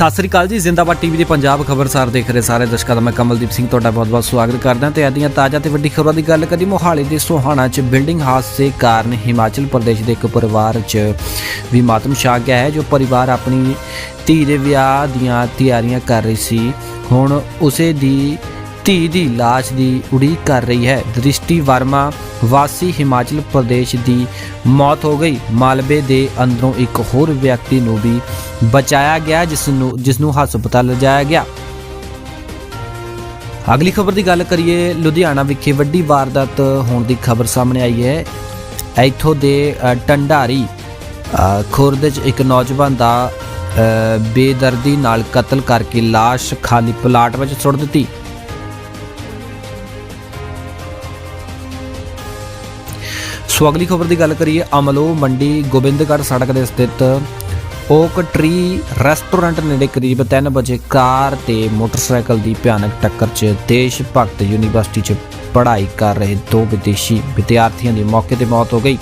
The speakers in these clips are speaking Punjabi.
ਸਤਿ ਸ੍ਰੀ ਅਕਾਲ ਜੀ, ਜ਼ਿੰਦਾਬਾਦ ਟੀਵੀ ਦੇ ਪੰਜਾਬ ਖਬਰਸਾਰ ਦੇਖ ਰਹੇ ਸਾਰੇ ਦਰਸ਼ਕਾਂ ਦਾ ਮੈਂ ਕਮਲਦੀਪ ਸਿੰਘ ਤੁਹਾਡਾ ਬਹੁਤ-ਬਹੁਤ ਸਵਾਗਤ ਕਰਦਾ ਤੇ ਆਦੀਆਂ ਤਾਜ਼ਾ ਤੇ ਵੱਡੀ ਖਬਰਾਂ ਦੀ ਗੱਲ ਕਰੀ ਮੋਹਾਲੀ ਦੇ ਸੋਹਾਣਾ 'ਚ ਬਿਲਡਿੰਗ ਹਾਦਸੇ ਕਾਰਨ ਹਿਮਾਚਲ ਪ੍ਰਦੇਸ਼ ਦੇ ਇੱਕ ਪਰਿਵਾਰ 'ਚ ਵੀ ਮਾਤਮ ਛਾ ਗਿਆ ਹੈ, ਜੋ ਪਰਿਵਾਰ ਆਪਣੀ ਧੀ ਦੇ ਵਿਆਹ ਦੀਆਂ ਤਿਆਰੀਆਂ ਕਰ ਰਹੀ ਸੀ। ਹੁਣ ਉਸੇ ਦੀ ਧੀ ਦੀ ਲਾਸ਼ ਦੀ ਉਡੀਕ ਕਰ ਰਹੀ ਹੈ। ਦ੍ਰਿਸ਼ਟੀ ਵਰਮਾ ਵਾਸੀ ਹਿਮਾਚਲ ਪ੍ਰਦੇਸ਼ ਦੀ ਮੌਤ ਹੋ ਗਈ। ਮਾਲਵੇ ਦੇ ਅੰਦਰੋਂ ਇੱਕ ਹੋਰ ਵਿਅਕਤੀ ਨੂੰ ਵੀ ਬਚਾਇਆ ਗਿਆ ਜਿਸ ਨੂੰ ਜਿਸ ਨੂੰ ਹਸਪਤਾਲ ਲਿਜਾਇਆ ਗਿਆ। ਅਗਲੀ ਖਬਰ ਦੀ ਗੱਲ ਕਰੀਏ ਲੁਧਿਆਣਾ ਵਿਖੇ ਵੱਡੀ ਵਾਰਦਾਤ ਹੋਣ ਦੀ ਖਬਰ ਸਾਹਮਣੇ ਆਈ ਹੈ। ਇੱਥੋਂ ਦੇ ਅ, ਟੰਡਾਰੀ ਅ, ਖੁਰਦ 'ਚ ਇੱਕ ਨੌਜਵਾਨ ਦਾ ਬੇਦਰਦੀ ਨਾਲ ਕਤਲ ਕਰਕੇ ਲਾਸ਼ ਖਾਲੀ ਪਲਾਟ ਵਿੱਚ ਸੁੱਟ ਦਿੱਤੀ। ਸੋ ਅਗਲੀ ਖਬਰ ਦੀ ਗੱਲ ਕਰੀਏ ਅਮਲੋ ਮੰਡੀ ਗੋਬਿੰਦਗੜ੍ਹ ਸੜਕ ਦੇ ਸਥਿਤ ਓਕ ਟਰੀ ਰੈਸਟੋਰੈਂਟ ਨੇੜੇ ਕਰੀਬ 3 ਵਜੇ ਕਾਰ ਤੇ ਮੋਟਰਸਾਈਕਲ ਦੀ ਭਿਆਨਕ ਟੱਕਰ 'ਚ ਦੇਸ਼ ਭਗਤ ਯੂਨੀਵਰਸਿਟੀ 'ਚ ਪੜ੍ਹਾਈ ਕਰ ਰਹੇ ਦੋ ਵਿਦੇਸ਼ੀ ਵਿਦਿਆਰਥੀਆਂ ਦੀ ਮੌਕੇ ਤੇ ਮੌਤ ਹੋ ਗਈ।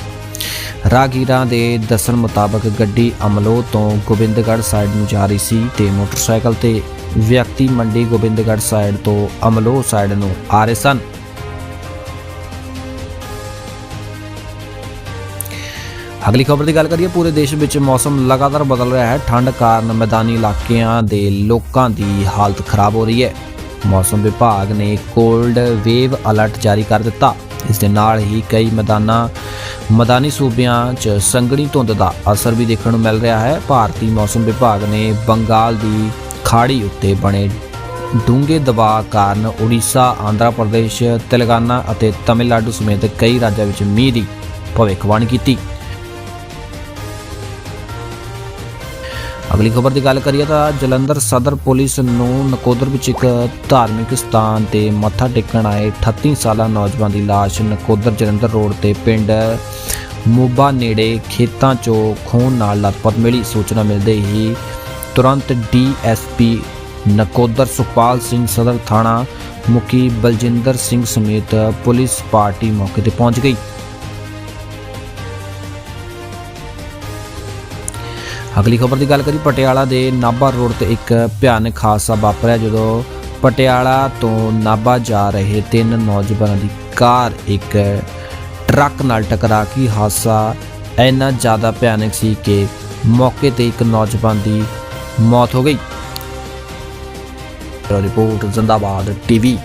ਰਾਗੀਰਾਂ ਦੇ ਦੱਸਣ ਮੁਤਾਬਕ ਗੱਡੀ ਅਮਲੋ ਤੋਂ ਗੋਬਿੰਦਗੜ੍ਹ ਸਾਈਡ ਨੂੰ ਜਾ ਰਹੀ ਸੀ ਤੇ ਮੋਟਰਸਾਈਕਲ ਤੇ ਵਿਅਕਤੀ ਮੰਡੀ ਗੋਬਿੰਦਗੜ੍ਹ ਸਾਈਡ ਤੋਂ ਅਮਲੋ ਸਾਈਡ ਨੂੰ ਆ ਰਹੇ ਸਨ। ਅਗਲੀ ਖਬਰ ਦੀ ਗੱਲ ਕਰੀਏ, ਪੂਰੇ ਦੇਸ਼ ਵਿੱਚ ਮੌਸਮ ਲਗਾਤਾਰ ਬਦਲ ਰਿਹਾ ਹੈ। ਠੰਡ ਕਾਰਨ ਮੈਦਾਨੀ ਇਲਾਕਿਆਂ ਦੇ ਲੋਕਾਂ ਦੀ ਹਾਲਤ ਖਰਾਬ ਹੋ ਰਹੀ ਹੈ। ਮੌਸਮ ਵਿਭਾਗ ਨੇ ਕੋਲਡ ਵੇਵ ਅਲਰਟ ਜਾਰੀ ਕਰ ਦਿੱਤਾ। ਇਸ ਦੇ ਨਾਲ ਹੀ ਕਈ ਮੈਦਾਨਾਂ, ਮੈਦਾਨੀ ਸੂਬਿਆਂ 'ਚ ਸੰਘਣੀ ਧੁੰਦ ਦਾ ਅਸਰ ਵੀ ਦੇਖਣ ਨੂੰ ਮਿਲ ਰਿਹਾ ਹੈ। ਭਾਰਤੀ ਮੌਸਮ ਵਿਭਾਗ ਨੇ ਬੰਗਾਲ ਦੀ ਖਾੜੀ ਉੱਤੇ ਬਣੇ ਡੂੰਘੇ ਦਬਾਅ ਕਾਰਨ ਉੜੀਸਾ, ਆਂਧਰਾ ਪ੍ਰਦੇਸ਼, ਤੇਲੰਗਾਨਾ ਅਤੇ ਤਮਿਲਨਾਡੂ ਸਮੇਤ ਕਈ ਰਾਜਾਂ ਵਿੱਚ ਮੀਂਹ ਦੀ ਭਵਿੱਖਬਾਣੀ ਕੀਤੀ। ਅਗਲੀ ਖਬਰ ਦੀ ਗੱਲ ਕਰੀਏ ਤਾਂ ਜਲੰਧਰ ਸਦਰ ਪੁਲਿਸ ਨੂੰ ਨਕੋਦਰ ਵਿੱਚ ਇੱਕ ਧਾਰਮਿਕ ਸਥਾਨ ਤੇ ਮੱਥਾ ਟੇਕਣ ਆਏ 38 ਸਾਲਾ ਨੌਜਵਾਨ ਦੀ ਲਾਸ਼ ਨਕੋਦਰ ਜਲੰਧਰ ਰੋਡ ਤੇ ਪਿੰਡ ਮੋਬਾ ਨੇੜੇ ਖੇਤਾਂ 'ਚੋਂ ਖੂਨ ਨਾਲ ਲਥਪਥ ਮਿਲੀ। ਸੂਚਨਾ ਮਿਲਦੇ ਹੀ ਤੁਰੰਤ ਡੀਐਸਪੀ ਨਕੋਦਰ ਸੁਖਪਾਲ ਸਿੰਘ ਸਦਰ ਥਾਣਾ ਮੁਖੀ ਬਲਜਿੰਦਰ ਸਿੰਘ ਸਮੇਤ ਪੁਲਿਸ ਪਾਰਟੀ ਮੌਕੇ ਤੇ ਪਹੁੰਚ ਗਈ। ਅਗਲੀ ਖਬਰ ਦੀ ਗੱਲ ਕਰੀ ਪਟਿਆਲਾ ਦੇ ਨਾਭਾ ਰੋਡ ਤੇ ਇੱਕ ਭਿਆਨਕ ਹਾਦਸਾ ਵਾਪਰਿਆ ਜਦੋਂ ਪਟਿਆਲਾ ਤੋਂ ਨਾਭਾ ਜਾ ਰਹੇ ਤਿੰਨ ਨੌਜਵਾਨਾਂ ਦੀ ਕਾਰ ਇੱਕ ਟਰੱਕ ਨਾਲ ਟਕਰਾ ਕੇ ਹਾਦਸਾ ਇੰਨਾ ਜ਼ਿਆਦਾ ਭਿਆਨਕ ਸੀ ਕਿ ਮੌਕੇ ਤੇ ਇੱਕ ਨੌਜਵਾਨ ਦੀ ਮੌਤ ਹੋ ਗਈ। ਰਿਪੋਰਟ ਜ਼ਿੰਦਾਬਾਦ ਟੀਵੀ।